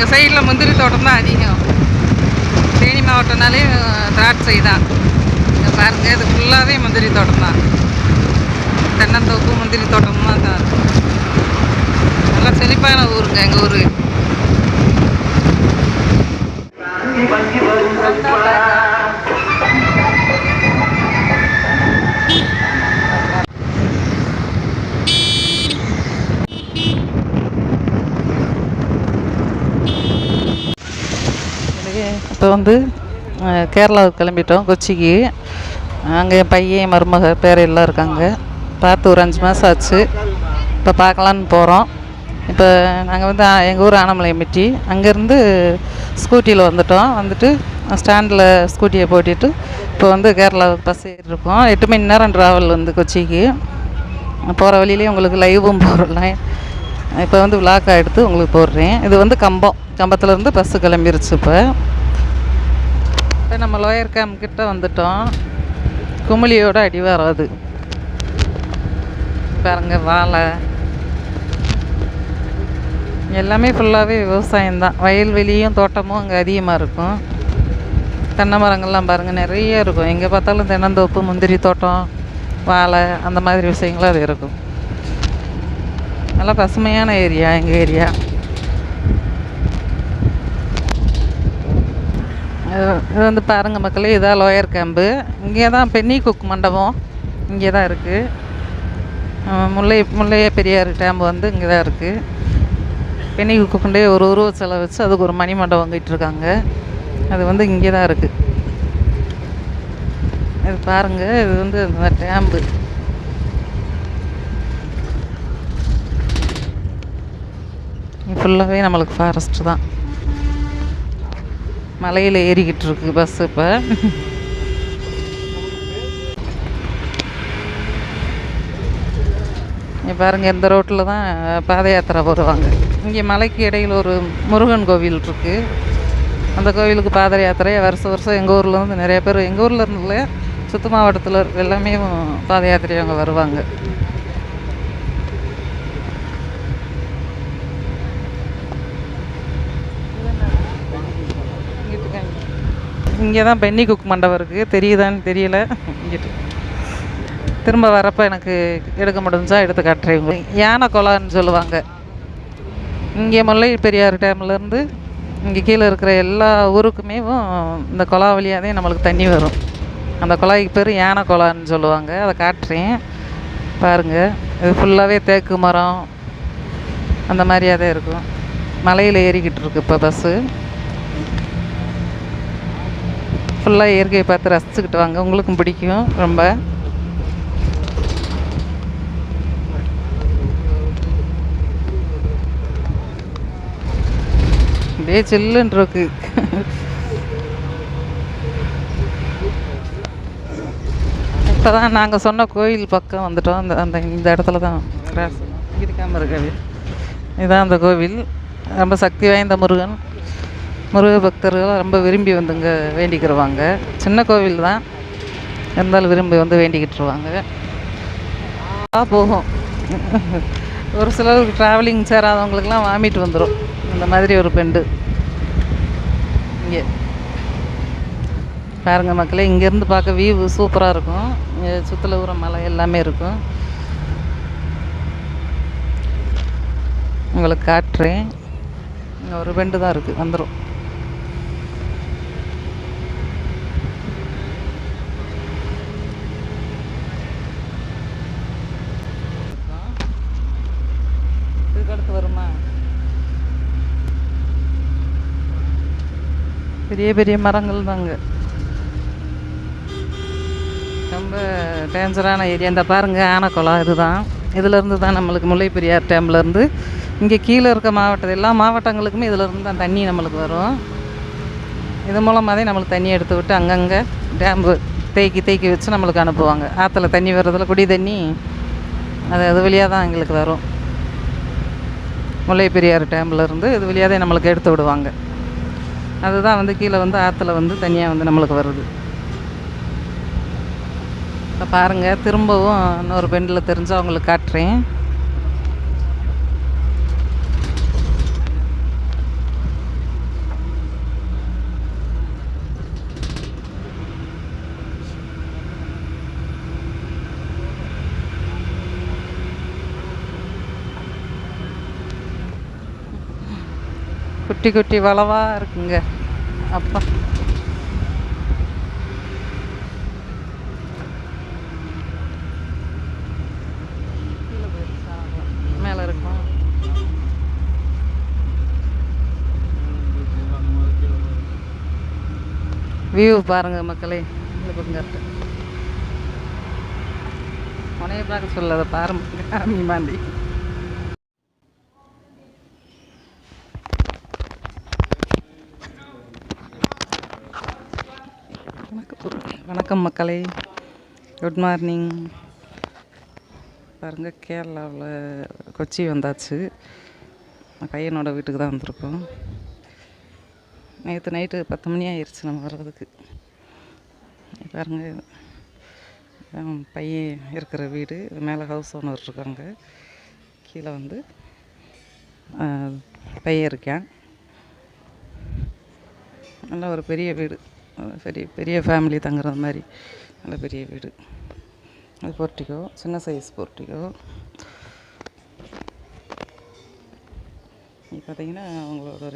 எங்கள் சைடில் முந்திரி தோட்டம் தான் அதிகம். தேனி மாவட்டம்னாலே திராட்சை தான். இங்கே பாருங்கள் இது ஃபுல்லாகவே முந்திரி தோட்டம் தான். தென்னந்தோப்பு முந்திரி தோட்டம் தான். தான் நல்லா செழிப்பான ஊருங்க எங்கள் ஊர். இப்போ வந்து கேரளாவுக்கு கிளம்பிட்டோம் கொச்சிக்கு. அங்கே என் பையன் மருமக பேர் எல்லாம் இருக்காங்க. பார்த்து ஒரு அஞ்சு மாதம் ஆச்சு. இப்போ பார்க்கலான்னு போகிறோம் இப்போ நாங்கள் வந்து எங்கள் ஊர் ஆனமலையம்பட்டி அங்கேருந்து ஸ்கூட்டியில் வந்துட்டோம். வந்துட்டு ஸ்டாண்டில் ஸ்கூட்டியை போட்டிட்டு இப்போ வந்து கேரளாவுக்கு பஸ் ஏறிருக்கோம் எட்டு மணி நேரம் ட்ராவல் வந்து கொச்சிக்கு. போகிற வழியிலே உங்களுக்கு லைவும் போடலாம். இப்போ வந்து விளாக்காக எடுத்து உங்களுக்கு போடுறேன். இது வந்து கம்பம். கம்பத்துலேருந்து பஸ்ஸு கிளம்பிருச்சு இப்போ. நம்ம லோயர் கேம்ப் கிட்ட வந்துட்டோம். குமிழியோட அடி அது பாருங்க வாழை. எல்லாமே ஃபுல்லாகவே விவசாயம் தான். வயல்வெளியும் தோட்டமும் அங்கே அதிகமாக இருக்கும். தென்னை மரங்கள்லாம் பாருங்கள் நிறைய இருக்கும். எங்கே பார்த்தாலும் தென்னந்தோப்பு முந்திரி தோட்டம் வாழை அந்த மாதிரி விஷயங்களும் அது இருக்கும். நல்லா பசுமையான ஏரியா எங்கள் ஏரியா இது வந்து பாருங்கள் மக்களே இதான் லோயர் கேம்பு இங்கே தான் பென்னி குக் மண்டபம் இங்கே தான் இருக்குது முல்லை முல்லைய பெரியார் டேம் வந்து இங்கே தான் இருக்குது பென்னி குக்குண்டே ஒரு உருவ சிலை வச்சு அதுக்கு ஒரு மணி மண்டபம் கட்டிருக்காங்க அது வந்து இங்கே தான் இருக்குது இது பாருங்கள் இது வந்து அந்த டேம்பு ஃபுல்லாகவே நம்மளுக்கு ஃபாரஸ்ட் தான். மலையில் ஏறிக்கிட்டு இருக்கு பஸ் இப்போ. இங்கே பாருங்கள் இந்த ரோட்டில் தான் பாத யாத்திரை வருவாங்க இங்கே மலைக்கு இடையில் ஒரு முருகன் கோவில் இருக்குது அந்த கோவிலுக்கு பாத யாத்திரை வருஷம் வருஷம் எங்கள் ஊரில் இருந்து நிறைய பேர் எங்கள் ஊரில் இருந்துல சுற்று மாவட்டத்தில் எல்லாமே பாத யாத்திரை அங்கே வருவாங்க. இங்கே தான் பென்னி குக் மண்டபம் இருக்குது தெரியுதான்னு தெரியல. இங்கிட்டு. திரும்ப வரப்போ எனக்கு எடுக்க முடிஞ்சா எடுத்து காட்டுறேன் உங்களுக்கு யானை குளான்னு சொல்லுவாங்க. இங்கே முல்லை பெரியார் டேம்லேருந்து இங்கே கீழே இருக்கிற எல்லா ஊருக்குமே இந்த குழா வழியாக தான் நம்மளுக்கு தண்ணி வரும். அந்த குழாய்க்கு பேர் யானை குளான்னு சொல்லுவாங்க. அதை காட்டுறேன். பாருங்கள் இது ஃபுல்லாகவே தேக்கு மரம் அந்த மாதிரியாக தான் இருக்கும். மலையில் ஏறிக்கிட்டு இருக்கு இப்போ பஸ்ஸு ஃபுல்லாக இயற்கையை பார்த்து ரசிச்சுக்கிட்டு வாங்க உங்களுக்கும் பிடிக்கும் ரொம்ப. அப்படியே சில்லுன்னு இருக்கு. இப்போ தான் நாங்கள் சொன்ன கோயில் பக்கம் வந்துட்டோம். அந்த அந்த இந்த இடத்துல தான் கிராஸ். இருக்காமல் இருக்காது இதுதான் அந்த கோவில். ரொம்ப சக்தி வாய்ந்த முருகன். முருக பக்தர்கள் ரொம்ப விரும்பி வந்து இங்கே வேண்டிக்கிருவாங்க. சின்ன கோவில் தான் இருந்தாலும் விரும்பி வந்து வேண்டிக்கிட்டுருவாங்க. போகும் ஒரு சிலருக்கு ட்ராவலிங் சேராதவங்களுக்குலாம் வாமிட் வந்துடும் இந்த மாதிரி ஒரு பெண்டு. இங்கே. பாருங்கள் மக்களே இங்கேருந்து பார்க்க வியூ சூப்பராக இருக்கும். இங்கே சுற்றில் ஊர மலை எல்லாமே இருக்கும். உங்களுக்கு காட்டுறேன். இங்கே ஒரு பெண்டு தான் இருக்குது வந்துடும் கணக்கு வருமா? பெரிய பெரிய மரங்கள் தாங்க ரொம்ப டேஞ்சரான ஏரியா இந்த பாருங்க ஆனக்குளம் இதுதான். இதுலேருந்து தான் நம்மளுக்கு முல்லை பெரியார் டேம்லேருந்து இங்கே கீழே இருக்க மாவட்டம் எல்லா மாவட்டங்களுக்குமே இதிலேருந்து தான் தண்ணி நம்மளுக்கு வரும். இது மூலமாக தான் நம்மளுக்கு தண்ணி எடுத்து விட்டு அங்கங்கே டேம்பு தேக்கி தேக்கி வச்சு நம்மளுக்கு அனுப்புவாங்க. ஆற்றுல தண்ணி வர்றதில் குடி தண்ணி அது அது வழியாக தான் எங்களுக்கு வரும். முல்லை பெரியார் டேம்ல இருந்து இது வழியாக தான் நம்மளுக்கு எடுத்து விடுவாங்க. அதுதான் வந்து கீழே வந்து ஆற்றுல வந்து தனியாக வந்து நம்மளுக்கு வருது. இப்போ பாருங்கள் திரும்பவும் இன்னொரு பெண்டில் தெரிஞ்சு அவங்களுக்கு காட்டுறேன். குட்டி குட்டி வளவாக இருக்குங்க. அப்பா. மேலே இருக்கும் வியூ பாருங்க மக்களே. இந்த பக்கம் கரெக்டு பார்க்க சொல்லாத பாருங்க மீமாண்டி வணக்கம் மக்களே. குட் மார்னிங் பாருங்கள் கேரளாவில் கொச்சி வந்தாச்சு. பையனோட வீட்டுக்கு தான் வந்திருக்கோம். நேற்று நைட்டு பத்து மணி ஆயிடுச்சு நம்ம வர்றதுக்கு. பாருங்கள் பையன் இருக்கிற வீடு மேலே ஹவுஸ் ஓனர் இருக்காங்க. கீழே வந்து பையன் இருக்கேன். நல்ல ஒரு பெரிய வீடு. பெரிய பெரிய ஃபேமிலி தங்குற மாதிரி. நல்ல பெரிய வீடு. அது போர்ட்டிக்கோ சின்ன சைஸ் போர்ட்டிக்கோ இது பார்த்தீங்கன்னா அவங்களோட